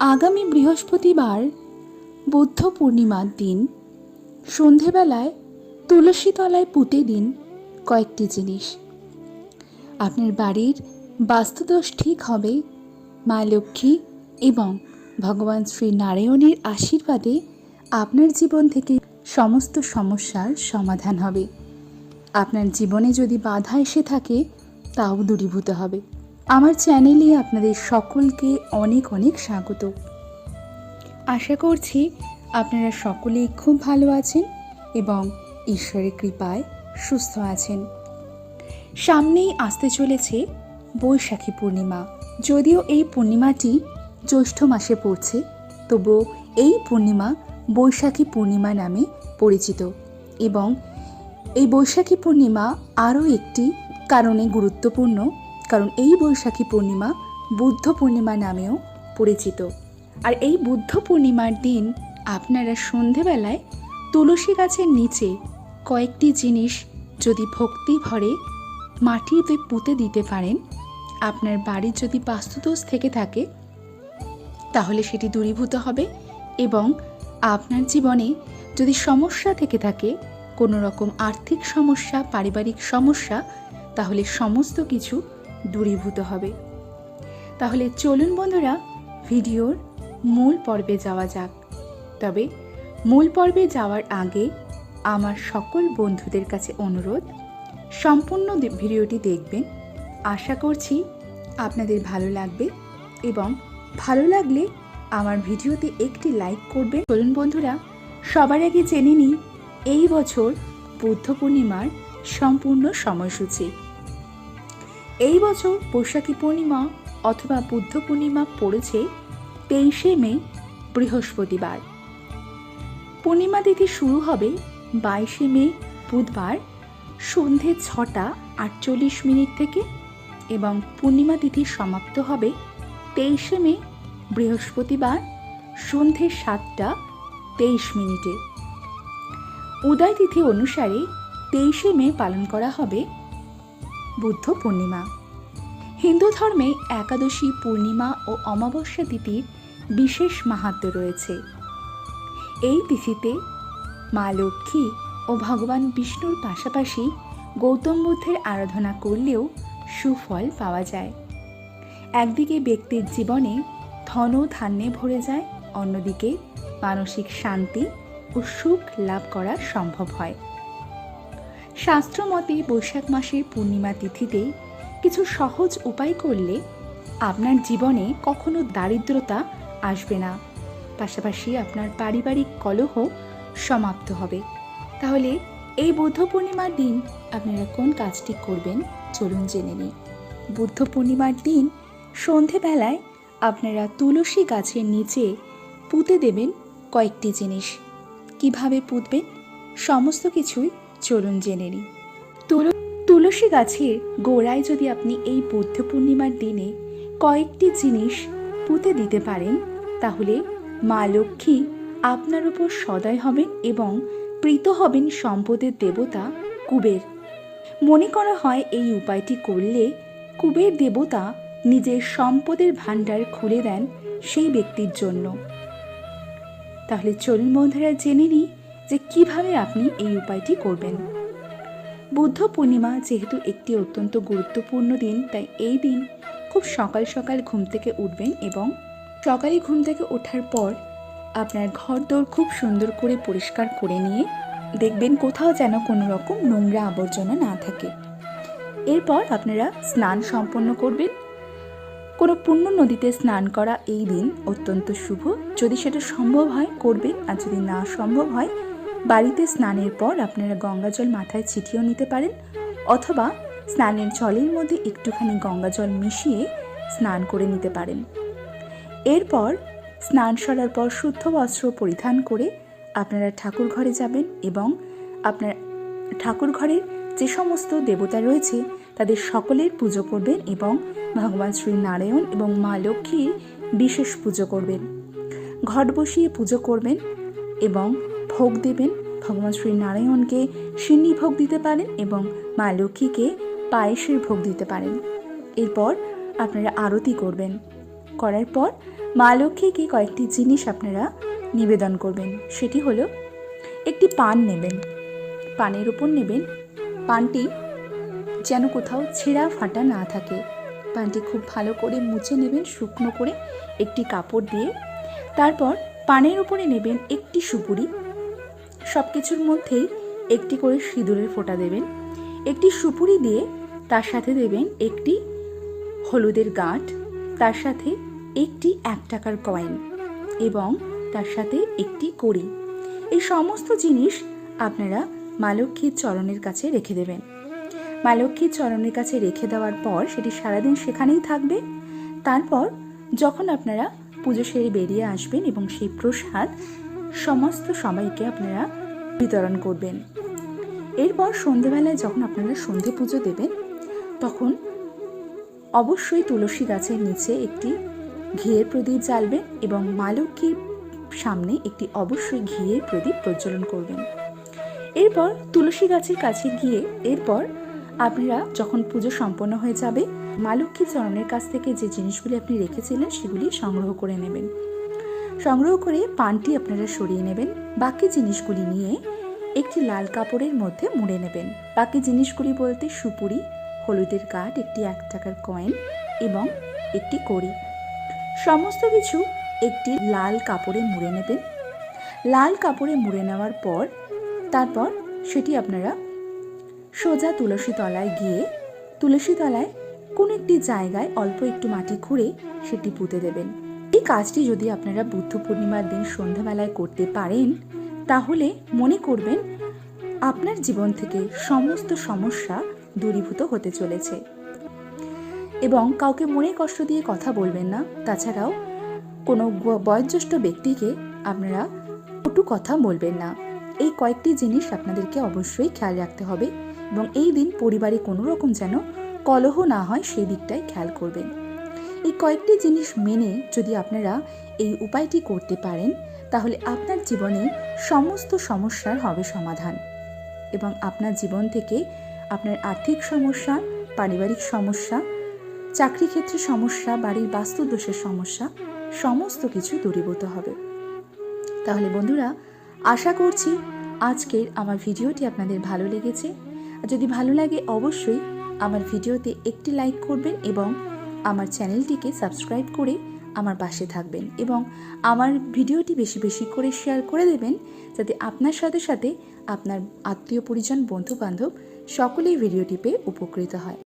আগামী বৃহস্পতিবার বুদ্ধ পূর্ণিমার দিন। সন্ধেবেলায় তুলসী তলায় পুঁতে দিন কয়েকটি জিনিস। আপনার বাড়ির বাস্তুদোষ ঠিক হবে, মা লক্ষ্মী এবং ভগবান শ্রী নারায়ণের আশীর্বাদে আপনার জীবন থেকে সমস্ত সমস্যার সমাধান হবে। আপনার জীবনে যদি বাধা এসে থাকে, তাও দূরীভূত হবে। আমার চ্যানেলে আপনাদের সকলকে অনেক অনেক স্বাগত। আশা করছি আপনারা সকলেই খুব ভালো আছেন এবং ঈশ্বরের কৃপায় সুস্থ আছেন। সামনেই আসতে চলেছে বৈশাখী পূর্ণিমা। যদিও এই পূর্ণিমাটি জ্যৈষ্ঠ মাসে পড়ছে তবুও এই পূর্ণিমা বৈশাখী পূর্ণিমা নামে পরিচিত এবং এই বৈশাখী পূর্ণিমা আরও একটি কারণে গুরুত্বপূর্ণ কারণ এই বৈশাখী পূর্ণিমা বুদ্ধ পূর্ণিমা নামেও পরিচিত। আর এই বুদ্ধ পূর্ণিমার দিন আপনারা সন্ধেবেলায় তুলসী গাছের নিচে কয়েকটি জিনিস যদি ভক্তি ভরে মাটিতে পুঁতে দিতে পারেন, আপনার বাড়ির যদি বাস্তুদোষ থেকে থাকে, তাহলে সেটি দূরীভূত হবে এবং আপনার জীবনে যদি সমস্যা থেকে থাকে, কোনো রকম আর্থিক সমস্যা, পারিবারিক সমস্যা, তাহলে সমস্ত কিছু দূরীভূত হবে। তাহলে চলুন বন্ধুরা, ভিডিওর মূল পর্বে যাওয়া যাক। তবে মূল পর্বে যাওয়ার আগে আমার সকল বন্ধুদের কাছে অনুরোধ, সম্পূর্ণ ভিডিওটি দেখবেন। আশা করছি আপনাদের ভালো লাগবে এবং ভালো লাগলে আমার ভিডিওতে একটি লাইক করবেন। চলুন বন্ধুরা, সবার আগে জেনে নিই, এই বছর বুদ্ধ পূর্ণিমার সম্পূর্ণ সময়সূচি। এই বছর বৈশাখী পূর্ণিমা অথবা বুদ্ধ পূর্ণিমা পড়েছে তেইশে মে, বৃহস্পতিবার। পূর্ণিমা তিথি শুরু হবে বাইশে মে, বুধবার সন্ধে ছটা আটচল্লিশ মিনিট থেকে এবং পূর্ণিমা তিথি সমাপ্ত হবে তেইশে মে, বৃহস্পতিবার সন্ধে সাতটা তেইশ মিনিটে। উদয় তিথি অনুসারে তেইশে মে পালন করা হবে বুদ্ধ পূর্ণিমা। হিন্দু ধর্মে একাদশী, পূর্ণিমা ও অমাবস্যা তিথির বিশেষ মাহাত্ম্য রয়েছে। এই তিথিতে মা লক্ষ্মী ও ভগবান বিষ্ণুর পাশাপাশি গৌতম বুদ্ধের আরাধনা করলেও সুফল পাওয়া যায়। একদিকে ব্যক্তির জীবনে ধন ধান্যে ভরে যায়, অন্যদিকে মানসিক শান্তি ও সুখ লাভ করা সম্ভব হয়। শাস্ত্রমতে বৈশাখ মাসের পূর্ণিমা তিথিতে কিছু সহজ উপায় করলে আপনার জীবনে কখনো দারিদ্রতা আসবে না। পাশাপাশি আপনার পারিবারিক কলহ সমাপ্ত হবে। তাহলে এই বুদ্ধ পূর্ণিমার দিন আপনারা কোন কাজটি করবেন চলুন জেনে নিই। বুদ্ধ পূর্ণিমার দিন সন্ধেবেলায় আপনারা তুলসী গাছের নিচে পুঁতে দেবেন কয়েকটি জিনিস। কীভাবে পুঁতবেন? সমস্ত কিছুই চলুন জেনে নিই। তুলসী গাছের গোড়ায় যদি আপনি এই বুদ্ধ পূর্ণিমার দিনে কয়েকটি জিনিস পুঁতে দিতে পারেন, তাহলে মা লক্ষ্মী আপনার উপর সদয় হবেন এবং প্রীত হবেন সম্পদের দেবতা কুবের। মনে করা হয় এই উপায়টি করলে কুবের দেবতা নিজের সম্পদের ভাণ্ডার খুলে দেন সেই ব্যক্তির জন্য। তাহলে চলুন বন্ধুরা জেনে নিই যে কীভাবে আপনি এই উপায়টি করবেন। বুদ্ধ পূর্ণিমা যেহেতু একটি অত্যন্ত গুরুত্বপূর্ণ দিন, তাই এই দিন খুব সকাল সকাল ঘুম থেকে উঠবেন এবং সকালে ঘুম থেকে ওঠার পর আপনার ঘর দোর খুব সুন্দর করে পরিষ্কার করে নিয়ে দেখবেন কোথাও যেন কোনো রকম নোংরা আবর্জনা না থাকে। এরপর আপনারা স্নান সম্পন্ন করবেন। কোনো পূর্ণ নদীতে স্নান করা এই দিন অত্যন্ত শুভ। যদি সেটা সম্ভব হয়, করবেন। আর যদি না সম্ভব হয় বাড়িতে স্নানের পর আপনারা গঙ্গা জল মাথায় ছিটিয়েও নিতে পারেন, অথবা স্নানের জলের মধ্যে একটুখানি গঙ্গা জল মিশিয়ে স্নান করে নিতে পারেন। এরপর স্নান সারার পর শুদ্ধ বস্ত্র পরিধান করে আপনারা ঠাকুর ঘরে যাবেন এবং আপনার ঠাকুর ঘরের যে সমস্ত দেবতা রয়েছে, তাদের সকলের পুজো করবেন এবং ভগবান শ্রী নারায়ণ এবং মা লক্ষ্মীর বিশেষ পুজো করবেন। ঘট বসিয়ে পুজো করবেন এবং ভোগ দেবেন। ভগবান শ্রী নারায়ণকে সিন্নি ভোগ দিতে পারেন এবং মা লক্ষ্মীকে পায়েসের ভোগ দিতে পারেন। এরপর আপনারা আরতি করবেন। করার পর মা লক্ষ্মীকে কয়েকটি জিনিস আপনারা নিবেদন করবেন। সেটি হলো একটি পান নেবেন। পানের ওপর নেবেন। পানটি যেন কোথাও ছেঁড়া ফাটা না থাকে। পানটি খুব ভালো করে মুছে নেবেন, শুকনো করে একটি কাপড় দিয়ে। তারপর পানের উপরে নেবেন একটি সুপুরি। সব কিছুর মধ্যেই একটি করে সিঁদুরের ফোঁটা দেবেন। একটি সুপুরি দিয়ে তার সাথে দেবেন একটি হলুদের গাঁট, তার সাথে একটি এক টাকার কয়েন এবং তার সাথে একটি কড়ি। এই সমস্ত জিনিস আপনারা মা লক্ষ্মীর চরণের কাছে রেখে দেবেন। মা লক্ষ্মীর চরণের কাছে রেখে দেওয়ার পর সেটি সারাদিন সেখানেই থাকবে। তারপর যখন আপনারা পুজো সেরে বেরিয়ে আসবেন এবং সেই প্রসাদ সমস্ত সবাইকে আপনারা বিতরণ করবেন। এরপর সন্ধেবেলায় যখন আপনারা সন্ধে পুজো দেবেন, তখন অবশ্যই তুলসী গাছের নিচে একটি ঘিয়ের প্রদীপ জ্বালবেন এবং মা লক্ষ্মীর সামনে একটি অবশ্যই ঘিয়ের প্রদীপ প্রজ্বলন করবেন। এরপর তুলসী গাছের কাছে গিয়ে এরপর আপনারা যখন পুজো সম্পন্ন হয়ে যাবে মা লক্ষ্মীর চরণের কাছ থেকে যে জিনিসগুলি আপনি রেখেছিলেন, সেগুলি সংগ্রহ করে নেবেন। সংগ্রহ করে পানটি আপনারা সরিয়ে নেবেন। বাকি জিনিসগুলি নিয়ে একটি লাল কাপড়ের মধ্যে মুড়ে নেবেন। বাকি জিনিসগুলি বলতে সুপুরি, হলুদের কাঠ, একটি এক টাকার কয়েন এবং একটি কড়ি। সমস্ত কিছু একটি লাল কাপড়ে মুড়ে নেবেন। লাল কাপড়ে মুড়ে নেওয়ার পর, তারপর সেটি আপনারা সোজা তুলসী তলায় গিয়ে, তুলসী তলায় কোনো একটি জায়গায় অল্প একটু মাটি খুঁড়ে সেটি পুঁতে দেবেন। এই কাজটি যদি আপনারা বুদ্ধ পূর্ণিমার দিন সন্ধ্যাবেলায় করতে পারেন, তাহলে মনে করবেন আপনার জীবন থেকে সমস্ত সমস্যা দূরীভূত হতে চলেছে। এবং কাউকে মনে কষ্ট দিয়ে কথা বলবেন না। তাছাড়াও কোনো বয়োজ্যেষ্ঠ ব্যক্তিকে আপনারা কটু কথা বলবেন না। এই কয়েকটি জিনিস আপনাদেরকে অবশ্যই খেয়াল রাখতে হবে এবং এই দিন পরিবারে কোনো রকম যেন কলহ না হয় সেই দিকটাই খেয়াল করবেন। এই কয়েকটি জিনিস মেনে যদি আপনারা এই উপায়টি করতে পারেন, তাহলে আপনার জীবনে সমস্ত সমস্যার হবে সমাধান এবং আপনার জীবন থেকে আপনার আর্থিক সমস্যা, পারিবারিক সমস্যা চাকরি ক্ষেত্রে সমস্যা, বাড়ির বাস্তুদোষের সমস্যা, সমস্ত কিছু দূরীভূত হবে। তাহলে বন্ধুরা, আশা করছি আজকের আমার ভিডিওটি আপনাদের ভালো লেগেছে। যদি ভালো লাগে অবশ্যই আমার ভিডিওতে একটি লাইক করবেন এবং আমার চ্যানেলটিকে সাবস্ক্রাইব করে আমার পাশে থাকবেন এবং আমার ভিডিওটি বেশি বেশি করে শেয়ার করে দেবেন যাতে আপনার সাথে সাথে আপনার আত্মীয় পরিজন, বন্ধুবান্ধব সকলেই ভিডিওটি পেয়ে উপকৃত হয়।